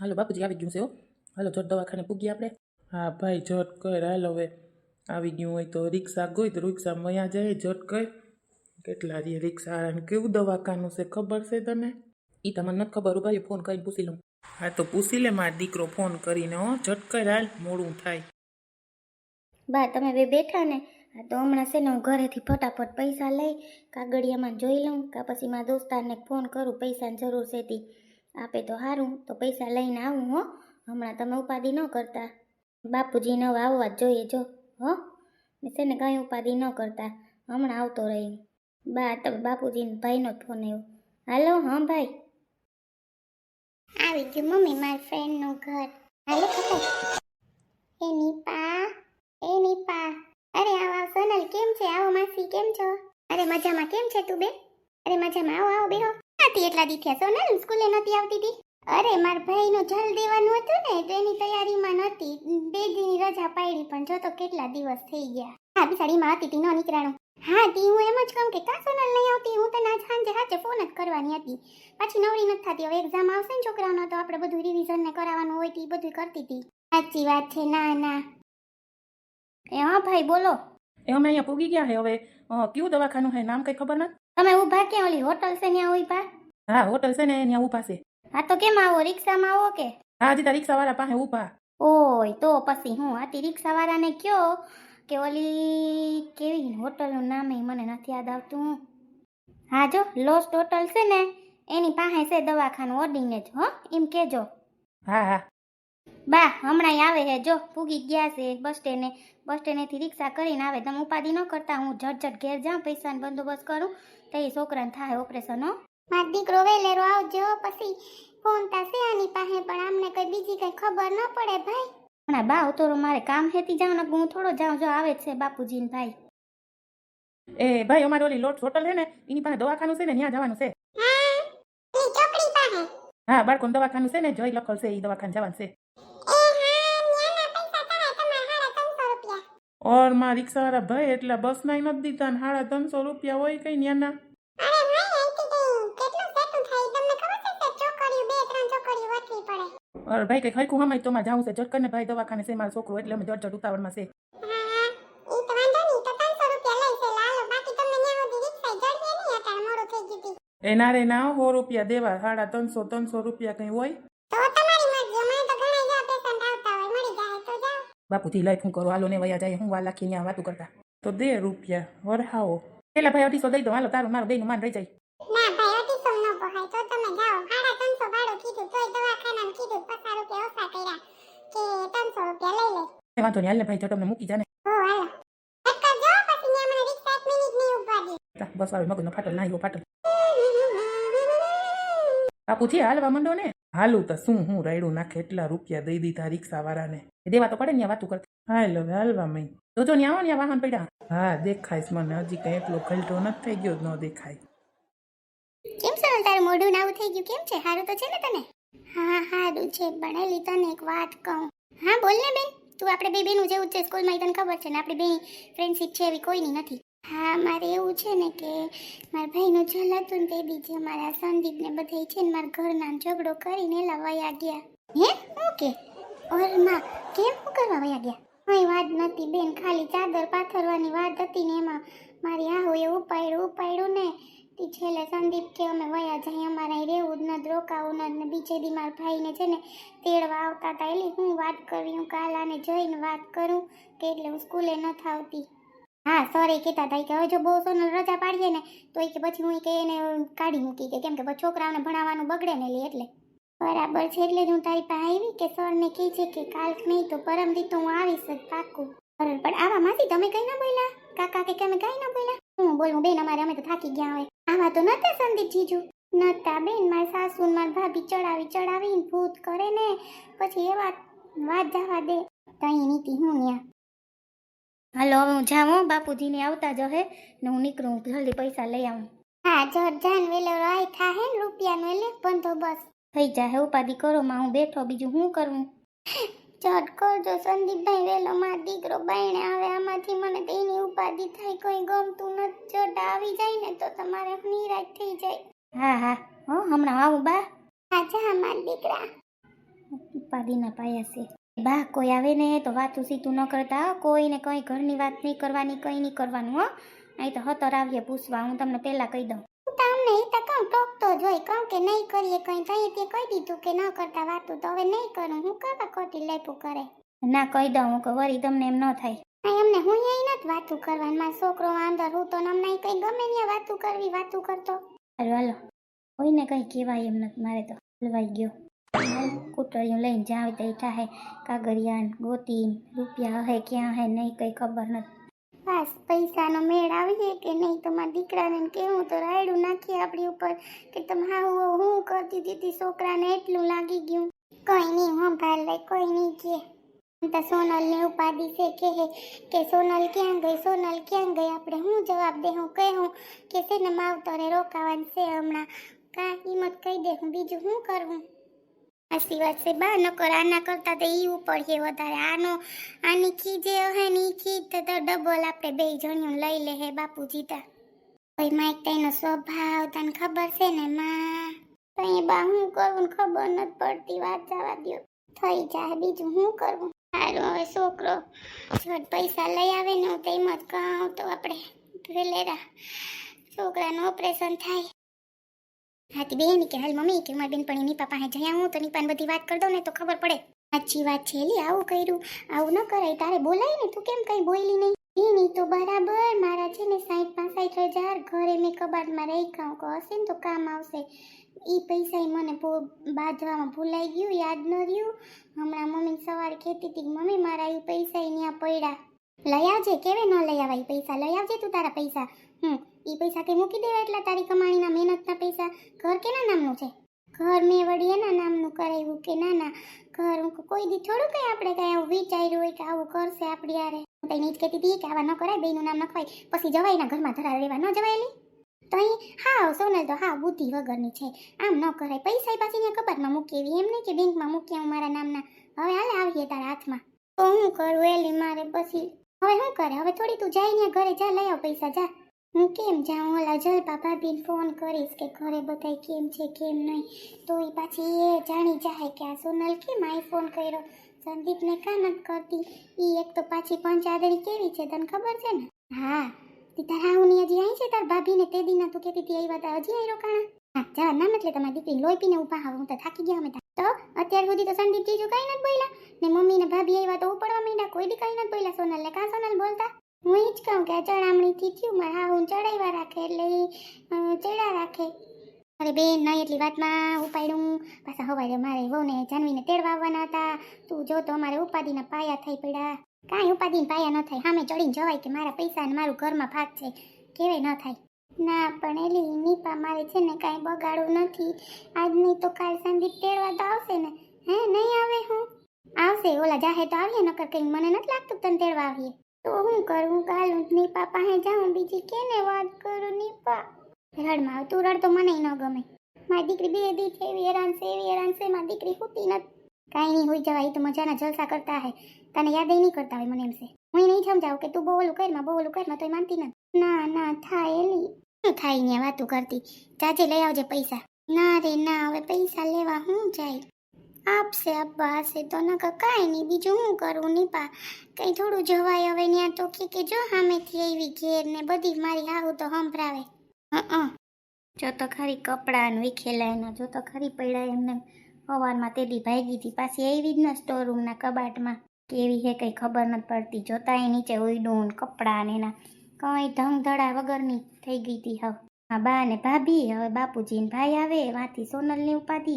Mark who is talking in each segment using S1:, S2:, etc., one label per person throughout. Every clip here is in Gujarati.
S1: હાલો બાપુજી, આવી ગયું છે હો. હાલો જટ દવાખાને પૂગી આપણે. હા, ભાઈ જટ કર. હાલો હવે, આવી ગયું હોય તો રિક્ષા ગઈ તો રિક્ષા અહીંયા જાય જટ કર. કેટલા રે રિક્ષા કેવું દવાખાનું છે, ખબર છે તને? એ તમને નથી ખબર ભાઈ ફોન કરીને પૂછી લઉં. હા, તો પૂછી લે, મારો દીકરો ફોન કરીને, હો. કર, હાલ, મોડું થાય.
S2: બા, તમે બે બેઠા ને? હા, તો હમણાં છે ને હું ઘરેથી ફટાફટ પૈસા લઈ કાગળિયામાં જોઈ લઉં, કા પછી મારા દોસ્તારને ફોન કરું, પૈસાની જરૂર છે તી. આપે તો સારું તો પૈસા લઈને આવું, હો. હમણાં તમે ઉપાધિ ન કરતા. બાપુજીને નવા આવવા જ જોઈએ, જો, હો. છે ને કંઈ ઉપાધિ ન કરતા. હમણાં આવતો રહીને બા તમે બાપુજીને ભાઈનો ફોન આવ્યો. હાલો, હા, ભાઈ. આવી ગયું મમ્મી, મારા ફ્રેન્ડનું ઘર. હાલો ખબર એ નીપા એ નીપા. અરે, આવો સોનલ, કેમ છે? આવો, માસી, કેમ છો? અરે, મજામાં કેમ છે તું બે અરે, મજામાં. આવો આવો, બેહો. નથી એટલા દી થયા સોનલ સ્કૂલે નથી આવતી હતી અરે માર ભાઈનું જલ દેવાનું હતું ને તો એની તૈયારીમાં નહોતી. બે દીની રજા પાડી પણ જો તો કેટલા દિવસ થઈ ગયા. હા બિસાડીમાં હતી તીનો ન નીકળાણું. હા તી હું એમ જ કહું કે કા સોનલ નહીં આવતી? હું તને આજ સાંજે સાંજે ફોન જ કરવાની હતી. પાછી નવરી નથી થતી હવે એક્ઝામ આવશે ને છોકરાઓનો તો આપણે બધું રિવિઝન ને કરાવવાનું હોય તી બધું કરતી હતી સાચી વાત છે ના ના. એ હા ભાઈ બોલો.
S1: એ અમે અહીંયા પૂગી ગયા હે હવે કયું દવાખાનું હે નામ કઈ ખબર નથી?
S2: તમે ઊભા ક્યાં ઓલી હોટલ છે ત્યાં ઊભા?
S1: હા હોટલ છે ને ત્યાં ઊભા છે.
S2: હા તો કેમ આવો? રિક્ષામાં આવો કે?
S1: હા જીતા રિક્ષાવાળા પાસે ઊભા.
S2: ઓય તો પછી હું આથી રિક્ષાવાળાને કયો કે ઓલી કેવી હોટલનું નામ મને નથી યાદ આવતું. હા જો લોસ્ટ હોટલ છે ને એની પાસે છે દવાખાનું ઓડીને જ હો એમ કેજો
S1: હા હા.
S2: બા હમણાં આવે હે જો પૂગી ગયા છે બસ સ્ટેને બસ સ્ટેન્ડેથી રિક્ષા કરીને આવે તમે ઉપાધિ ન કરતા હું ઝટઝટ ઝટ ઘેર જાઉં પૈસાનો બંદોબસ્ત કરું તો એ છોકરાને થાય ઓપરેશન હો મારો દીકરો વેલેરો આવજો પછી ફોન થશે આની પાસે પણ આમને કઈ બીજી કઈ ખબર ન પડે ભાઈ. હમણાં બા ઉતરો મારે કામ હેતી જાઉં ને હું થોડો જાઉં જો આવે જ છે બાપુજીને ભાઈ.
S1: એ ભાઈ અમારે ઓલી લોટ હોટલ છે ને એની પાસે દવાખાનું છે ને ત્યાં જવાનું છે. હા બાળકોનું દવાખાનું છે ને જોઈ લખલ છે એ દવાખાને જવાનું છે. ઓરમાં રિક્ષાવાળા ભાઈ એટલે બસ ના નથી દીધા હાડા સાડા ત્રણસો રૂપિયા હોય કઈ ન્યાના? ઓર ભાઈ કઈ ખરખું હમાય તો માં જાવું છે. જટ ને ભાઈ દવાખાને છે મારો છોકરો એટલે અમે જટ જટ ઉતાવળમાં છે. એના રે ના હો રૂપિયા દેવા. સાડા ત્રણસો ત્રણસો રૂપિયા કઈ હોય? બાપુજી લાઈટ હું કરો? હાલો ને વયા જાય. હું વા લાખી ત્યાં વાતું કરતા. તો દે રૂપિયા. વરહાવો. પેલા ભાઈ અઢીસો દઈ દો. હાલો તારું મારું બેનું માન રહી જાય
S2: ના ભાઈ અઢીસો ન પહાય તો તમે જાઓ સાડા ત્રણસો ભાડું કીધું તોય દવાખાનામાં કીધું પચાસ રૂપિયા ઓછા કર્યા કે ત્રણસો રૂપિયા
S1: વાંધો નહીં હાલ ને ભાઈ જટ અમને મૂકી જાને બસ વાળી મગજનો ફાટલ ના ફાટલ બાપુ છે હાલવા મંડો ને હાલું તો શું હું રાયડું નાખે એટલા રૂપિયા દઈ દીધા રિક્ષા વાળાને દેવા તો પડે ને વાતું કરતા હાલ હવે હાલવા તો જોજો ને આવો ને વાહન પડ્યા હા દેખાય મને હજી કઈ એટલો ખલટો નથી થઈ ગયો ન દેખાય
S2: કેમ છે તારું મોઢું નાવું થઈ ગયું કેમ છે સારું તો છે ને તને હા સારું છે ભણેલી તને એક વાત કહું હા બોલ ને બેન તું આપણે બે બેનું જેવું જ છે સ્કૂલમાં તને ખબર છે ને? આપણે બે ફ્રેન્ડશીપ છે એવી કોઈની નથી. હા, મારે એવું છે ને કે મારા ભાઈનું જલ હતું ને તે બીજે મારા સંદીપ ને બધા છે ને મારા ઘરના ઝઘડો કરીને એલા વયા ગયા. હે? ઓકે ઓરમાં કેમ શું કરવા વયા ગયા? કંઈ વાત નથી બેન, ખાલી ચાદર પાથરવાની વાત હતી ને એમાં. મારી આહોએ ઉપાડ્યું ઉપાડ્યું ને તી છેલ્લે સંદીપ કે અમે વયા જાય, અમારે રહેવું જ નથી રોકાવું ને બીજે દી મારા ભાઈને છે ને તેડવા આવતા હતા. એટલે હું વાત કરી, હું કાલ આને જઈને વાત કરું કે એટલે હું સ્કૂલે નથી આવતી હા સર કહેતા હતા. કે હવે જો બહુ સોનલ રજા પાડીએ ને, તો એ કે પછી હું કે એને કાઢી મૂકી કે કેમ કે છોકરાઓને ભણાવવાનું બગડે ને લે એટલે. બરાબર છે, એટલે જ હું તારી પાસે આવી કે સરને કહે છે કે કાલ નહીં તો પરમ દી તો હું આવીશ જ પાકું. બરાબર. પણ આવા માસી તમે કઈ ના બોલ્યા? કાકા કે તમે કઈ ના બોલ્યા? હું બોલું, બેન અમારે અમે તો થાકી ગયા હોય. આવા તો નતા સંદીપ જીજુ? નતા બેન માર સાસુ માર ભાભી ચડાવી ચડાવીને ભૂત કરે ને પછી એવા વાત જવા દે. તઈ નીતિ હું ન્યા? હાલો હવે હું જાઉં બાપુજીને આવતા જ હે ને હું નીકળું જલ્દી પૈસા લઈ આવું. હા જટ જાન વેલો રાય થાહે ને રૂપિયાનો એટલે બસ. થઈ જાય ઉપાધિ કરો માં હું બેઠો બીજું શું કરું? ચટ કરજો સંદીપભાઈ વેલો માર દીકરો બાયણે આવે આમાંથી મને તેની ઉપાધિ થાય કોઈ ગમતું નથી ચટ આવી જાય ને તો તમારે નિરાશ થઈ જાય. હા હા. હો હમણાં આવું બા? હા જા મારા દીકરા. ઉપાધિના પાયા છે. બા કોઈ આવે ને તો વાતું સીતું ન કરતા. કોઈને કંઈ ઘરની વાત નહીં કરવાની કંઈ નહીં કરવાનું હો. અહીં તો હતર આવીએ પૂછવા હું તમને પહેલાં કહી દઉં. તમને એ તો કહું ટોકતો જ હોય? કહું કે નહીં કરીએ કંઈ? તઈ તે કહી દીધું કે ન કરતા વાતું તો હવે નહીં કરું. હું કરવા ખોટી લેપું કરે? ના કહી દઉં હું કે વરી તમને એમ ન થાય. અહીં અમને હું અહીં નથી વાતું કરવાનું? મારો છોકરો અંદર હું તો અમને કંઈ ગમે ને વાતું કરવી વાતું કરતો. હાલો હાલો. કોઈને કંઈ કહેવાય એમ નથી મારે તો હલવાઈ ગયો. કૂટરિયું લઈને જાવ તો એ થાય કાગરિયાન ગોતી રૂપિયા હે ક્યાં હે નહીં કંઈ ખબર નથી. બસ, પૈસાનો મેળ આવીએ કે નહીં? તો મારા દીકરાને કેવું? તો રાયડું નાખીએ આપણી ઉપર કે તમે હા હું હું કરતી હતી છોકરાને એટલું લાગી ગયું. કોઈ નહીં, હું ભાર લઈ કોઈ નહીં કે. તો સોનલને ઉપાધી છે કે કે સોનલ ક્યાં ગઈ? સોનલ ક્યાં ગઈ? આપણે હું જવાબ દે હું કહું કે છે ને માવતરે રોકાવાનું છે હમણાં. કા હિંમત કહી દે હું બીજું શું કરવું સાચી વાત બા, નકર આના કરતા તો ઈ ઉપડીએ વધારે. આનો, આની ખીજે હે ને ઈ તો તો ડબલ આપણે બે જણ્યું લઈ લે હે બાપુજી તા. કોઈ માઇક તેનો સ્વભાવ, તને ખબર છે ને, માં? તઈ બા, હું કરવું ખબર નથી પડતી, વાત જવા દો થઈ જાય, બીજું હું કરવું સારું હવે છોકરો ઝટ પૈસા લઈ આવે ને હું તો એમ જ કહું તો આપણે ભેલેરા છોકરાનું ઓપરેશન થાય. હાથી બેન કે, હાલ મમ્મી, કે બેન પણ નીપા હે જયા હું તો નીપાને બધી વાત કરી દઉં ને, તો ખબર પડે. સાચી વાત છે, લી, આવું કર્યું, આવું ન કરાય, તારે બોલાય ને, તું કેમ કઈ બોલી નહીં? એની તો બરાબર, મારા છે ને સાઠ પાંસઠ હજાર ઘરે મેં કબાટમાં રહી ખાઉં કે હશે ને તો કામ આવશે. એ પૈસા એ મને બાંધવામાં ભૂલાઈ ગયું, યાદ ન રહ્યું. હમણાં મમ્મી સવારે કહેતી હતી મમ્મી, મારા એ પૈસા એ ત્યાં પડ્યા. લઈ આવજે, કેવે ન લઈ આવે એ પૈસા? લઈ આવજે તું તારા પૈસા. હમ ઈ પૈસા કે મૂકી દેવા એટલા તારી કમાણીના મહેનતના પૈસા? ઘર કેના નામનું છે? ઘર મેં વળી એના નામનું કરાવ્યું કે ના ના, ઘર કોઈ દી થોડું કઈ આપણે કઈ આવું વિચાર્યું હોય કે આવું કરશે આપણી યારે હું તો એને જ કહેતી હતી કે આવા ન કરાય બેનું નામ નખવાય પછી જવાય એના ઘરમાં ધરા રહેવા ન જવાયેલી? તો હા, સોનલ તો હા, બુદ્ધિ વગરની છે. આમ ન કરાય. પૈસા પાછી ત્યાં કબાટમાં મૂકી એવી એમ નહીં કે બેંકમાં મૂકી આવું મારા નામના. હવે હાલે આવીએ તારા હાથમાં. તો હું કરું એલી મારે પછી? હવે શું કરે? હવે થોડી તું જાય ને ઘરે, જા, લઈ આવ પૈસા, જા. હું કેમ જાઉં? ઓલા જલપા ભાભીને ફોન કરીશ કે ઘરે બધાય કેમ છે, કેમ નહીં? તો એ પાછી એ જાણી જાય કે આ સોનલ કેમ આઈફોન કર્યો? સંદીપને કાં નથી કરતી. એ એક તો પાછી પંચાદળી કેવી છે, તને ખબર છે ને? હા, તે તારા આવું હજી અહીં છે? તાર ભાભીને તે દીના તું કહેતી હતી આવી વાત હજી અહીં રોકાણા હા જવા નામ એટલે તમારી દીકરી લોહી પીને ઊભા હું તો થાકી ગયા અમે તો. અત્યાર સુધી તો સંદીપ જીજુ કાંઈ નથી બોલ્યા. ને મમ્મી ને ભાભી આવી તો ઉપડવા માંડ્યા, કોઈ દી કાંઈ નથી બોલ્યા સોનલ ને કાં સોનલ બોલતા? હું એ જ કહું કે આ ચડામણીથી થયું. મારે હા હું ચડાવ્યા રાખે એટલે ચડા રાખે. અરે બેન નહીં એટલી વાતમાં ઉપાડ્યું. પાછા હવારે મારે વહુને જાનવીને તેડવા આવવાના હતા. તું જો તો અમારે ઉપાધિના પાયા થઈ પડ્યા. કાંઈ ઉપાધિને પાયા ન થાય. સામે ચડીને જવાય કે મારા પૈસા અને મારું ઘરમાં ભાગ છે. કેવે ન થાય. ના, પણ એલી નીપા મારે છે ને કાંઈ બગાડવું નથી. આજ નહીં તો કાલ સંદીપ તેડવા તો આવશે ને. હે, નહીં આવે હું? આવશે. ઓલા જાહે તો આવીએ, નકર કંઈ મને નથી લાગતું તને તેડવા આવીએ. તો હું કરું? હું નીપા પાસે જાઉં. બીજી કેને વાત કરું નીપા? રડમાં આવ તું રડ તો મને ન ગમે. મારી દીકરી બે દી છે, એવી હેરાન છે, એવી હેરાન છે. મારી દીકરી હોતી નથી. કાંઈ નહીં હોઈ જવાય તો મજાના જલસા કરતા હે. તને યાદ નહીં કરતા હોય મને એમ છે. હું નહીં સમજાવું કે તું બહુ ઓલું કરમાં બહુ ઓલું કરમાં તો માનતી નથી. ના ના, થાય એલી. શું થાય ને વાતું કરતી. ચાચે લઈ આવજે પૈસા. ના રે, ના, હવે પૈસા લેવા હું જાય? આપશે, આપવા હશે તો નકર કાંઈ નહીં. બીજું હું કરું, નીપા? કંઈ થોડું જવાય હવે ત્યાં તો કે કે જો સામેથી આવી ઘેર ને બધી મારી હાહુ તો સંભળાવે. હં જો તો ખરી કપડાં વિખેલા એના, જો તો ખરી પડ્યા એમને સવારમાં તેદી ભાગી હતી. પાછી આવી જ ને સ્ટોરૂમના કબાટમાં. કેવી હે કંઈ ખબર નથી પડતી. જોતા એ નીચે ઉડું કપડાં ને એના કંઈ ઢંગ ધડા વગરની થઈ ગઈ હતી. હા બા ને ભાભી, હવે બાપુજી ને ભાઈ આવે, વાથી સોનલની ઉપાધિ.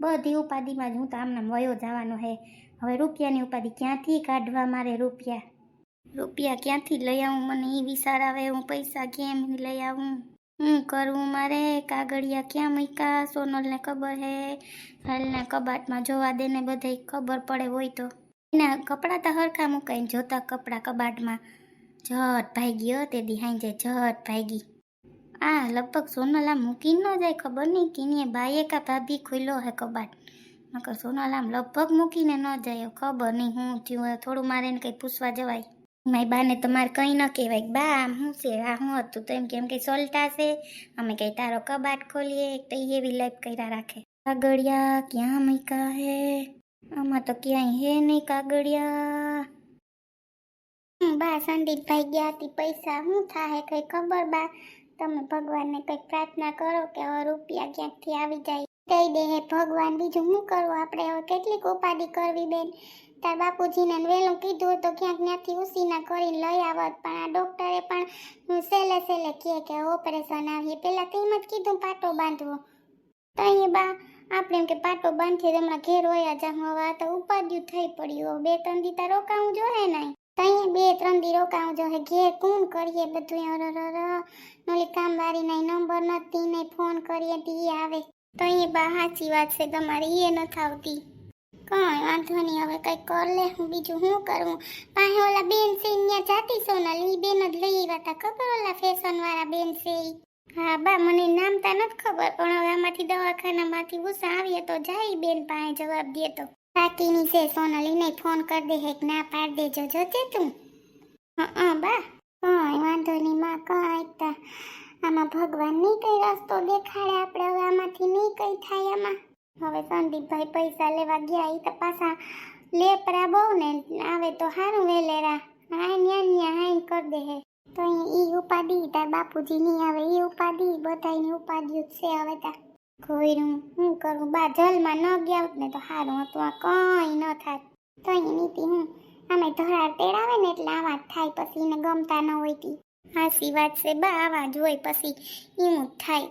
S2: બધી ઉપાધિમાં જ હું તો આમનામ વયો જવાનો હે. હવે રૂપિયાની ઉપાધિ ક્યાંથી કાઢવા મારે રૂપિયા? રૂપિયા ક્યાંથી લઈ આવું? મને એ વિચાર આવે, હું પૈસા કેમ લઈ આવું? હું કરવું મારે? કાગળિયા ક્યાં મૂક્યા? સોનલને ખબર હે? હાલના કબાટમાં જોવા દે ને બધે ખબર પડે હોય તો. એના કપડાં તો હરખા મુકાઈને જોતા કપડાં કબાટમાં. જટ ભાગી ગયો તે દી હાઈ જાય ભાઈ ભાગી. આ લગભગ સોનાલામ મૂકી ન જાય, ખબર નહીં કિનીએ બાઈએ કા ભાભી ખુલ્લો હે કબાટ. નકર સોનાલામ લગભગ મૂકીને ન જાય, ખબર નહીં હું થયું થોડું મારે કંઈ પૂછવા જવાય. મારી બાને તમારે કંઈ ન કહેવાય. બા, આમ શું છે? આ શું હતું તો એમ કેમ કે સોલ્ટા છે? અમે કંઈ તારો કબાટ ખોલીએ તો એવી લાઈફ કર્યા રાખે. કાગળિયા ક્યાં મૂક્યા હે? આમાં તો ક્યાંય હે નહીં કાગળિયા. બા, સંદીપભાઈ ગયા હતી પૈસા. શું થાય કઈ ખબર, બા? તમે ભગવાનને કંઈક પ્રાર્થના કરો કે હવે રૂપિયા ક્યાંકથી આવી જાય? કહી દે હે ભગવાન, બીજું શું કરવું આપણે? હવે કેટલીક ઉપાધિ કરવી બેન? તાર બાપુજીને વહેલું કીધું તો ક્યાંક ત્યાંથી ઉસીના કરીને લઈ આવત. પણ આ ડોક્ટરે પણ સેલે સેલે કહે કે ઓપરેશન આવીએ. પહેલાં તો જ કીધું, પાટો બાંધવો. તો અહીં બા, આપણે એમ કે પાટો બાંધીએ હમણાં ઘેર વયા જા હવે તો ઉપાડ્યું થઈ પડ્યું. બે ત્રણ દી તો રોકાવું જોઈએ નહીં તો બે ત્રણ દી રોકાવું જોહે ઘેર કોણ કરીએ બધું અરર નોલી કામવાળીના નંબર નથી નહીં ફોન કરીએ ઈ આવે. તો અહીંયા બા સાચી વાત છે, તમારી એ નથી આવતી કઈ વાંધો નહીં હવે કઈ કર લે, હું બીજું શું કરવું પાસે ઓલા બેન છે ત્યાં જાતી ને ઈ બેન જ લઈ આવ્યા હતા ખબર ઓલા ફેશન વાળા બેન છે હા, બા, મને નામ તા નથી ખબર, પણ હવે આમાંથી દવાખાનામાંથી ઉષા આવીએ તો જાય બેન પાસે જવાબ દે તો. બાકીની છે, સોનાલીને ફોન કરી દે હેક ના પાડ દેજો, જોજે તું. હા બા. હા વાંધો નહીં, માં, કાંઈ તા. આમાં ભગવાનની કઈ રસ્તો દેખાડે આપણે, હવે આમાંથી નહીં કઈ થાય આમાં. હવે સંદીપભાઈ પૈસા લેવા ગયા એ તો પાછા લેપરા બહુ ને, આવે તો સારું વેલેરા. હાય, ન્યા ન્યા હાઈન કરી દે હે. તો એ ઉપાધિ, તાર બાપુજી નહીં આવે એ ઉપાડી બધાની ઉપાધિ જ છે હવે તા. કોઈનું હું કરું? બા, જલમાં ન ગયા ને તો સારું હતું. આ કંઈ ન થાય. તો અહીં નીતિ હું આમે ધરાર તેડાવે ને એટલે આવા જ થાય પછી એને ગમતા ન હોય તી. હાસી વાત છે, બા આવા જ હોય પછી એવું જ થાય.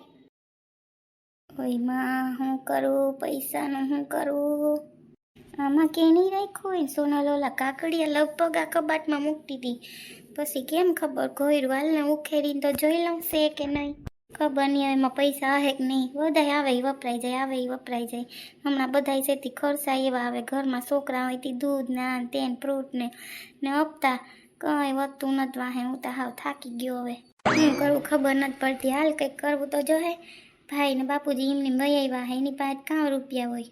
S2: કોઈ માં, હું કરું? પૈસાનું હું કરું? આમાં કેની રાખ્યું હોય? સોના લોલા કાકડિયા લગભગ આ કબાટમાં મૂકતી હતી પછી કેમ ખબર? કોઈ વાલને ઉખેરીને તો જોઈ લઉં છે કે નહીં? ખબર નહીં, એમાં પૈસા આવે કે નહીં. બધાય આવે એ વપરાઈ જાય, આવે ઈ વપરાઈ જાય. હમણાં બધાય છે ખર્ચાય ખર્ચા એવા આવે. ઘરમાં છોકરા હોય તે દૂધ ના તેન ફ્રૂટ ને ને હપ્તા કંઈ વધતું નથી વાહે. હું તો હાવ થાકી ગયો હવે. શું કરવું ખબર નથી પડતી. હાલ કંઈક કરવું તો જોહે ભાઈ ને બાપુજી એમની વૈયા હે. એની પાસે કાં રૂપિયા હોય.